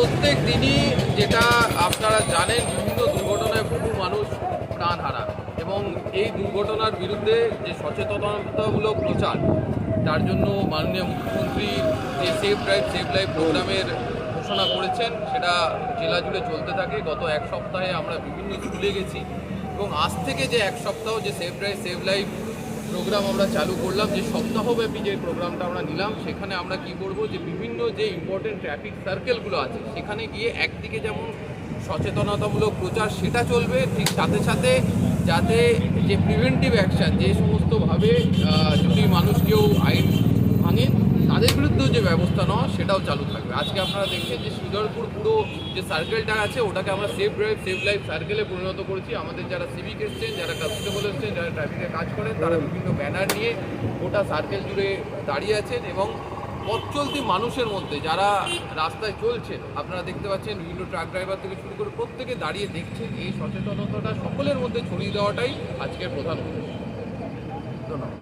প্রত্যেক দিনই যেটা আপনারা জানেন, বিভিন্ন দুর্ঘটনায় বহু মানুষ প্রাণ হারান এবং এই দুর্ঘটনার বিরুদ্ধে যে সচেতনতামূলক প্রচার, তার জন্য মাননীয় মুখ্যমন্ত্রী যে সেফ ড্রাইভ সেভ লাইফ প্রোগ্রামের ঘোষণা করেছেন, সেটা জেলা জুড়ে চলতে থাকে। গত এক সপ্তাহে আমরা বিভিন্ন স্কুলে গেছি এবং আজ থেকে যে এক সপ্তাহ যে safe drive save life programme আমরা চালু করলাম, যে সপ্তাহব্যাপী যে প্রোগ্রামটা আমরা নিলাম, সেখানে আমরা কি করব যে বিভিন্ন যে ইম্পর্টেন্ট ট্রাফিক সার্কেলগুলো আছে, সেখানে গিয়ে একদিকে যেমন সচেতনতামূলক প্রচার সেটা চলবে, ঠিক সাথে সাথে যাতে যে প্রিভেন্টিভ অ্যাকশান যে সমস্তভাবে যদি মানুষ কেউ আইন ব্যবস্থা নেওয়া সেটাও চালু থাকবে। আজকে আপনারা দেখছেন যে শ্রীধরপুর পুরো যে সার্কেলটা আছে ওটাকে আমরা সেফ ড্রাইভ সেফ লাইফ সার্কেলে পরিণত করেছি। আমাদের যারা সিভিক এসছেন যারা কনস্টেবল এসছেন যারা ট্রাফিকে কাজ করেন তারা বিভিন্ন ব্যানার নিয়ে গোটা সার্কেল জুড়ে দাঁড়িয়ে আছেন এবং পথ চলতি মানুষের মধ্যে যারা রাস্তায় চলছেন আপনারা দেখতে পাচ্ছেন বিভিন্ন ট্রাক ড্রাইভার থেকে শুরু করে প্রত্যেকে দাঁড়িয়ে দেখছেন। এই সচেতনতাটা সকলের মধ্যে ছড়িয়ে দেওয়াটাই আজকের প্রধান উদ্দেশ্য। ধন্যবাদ।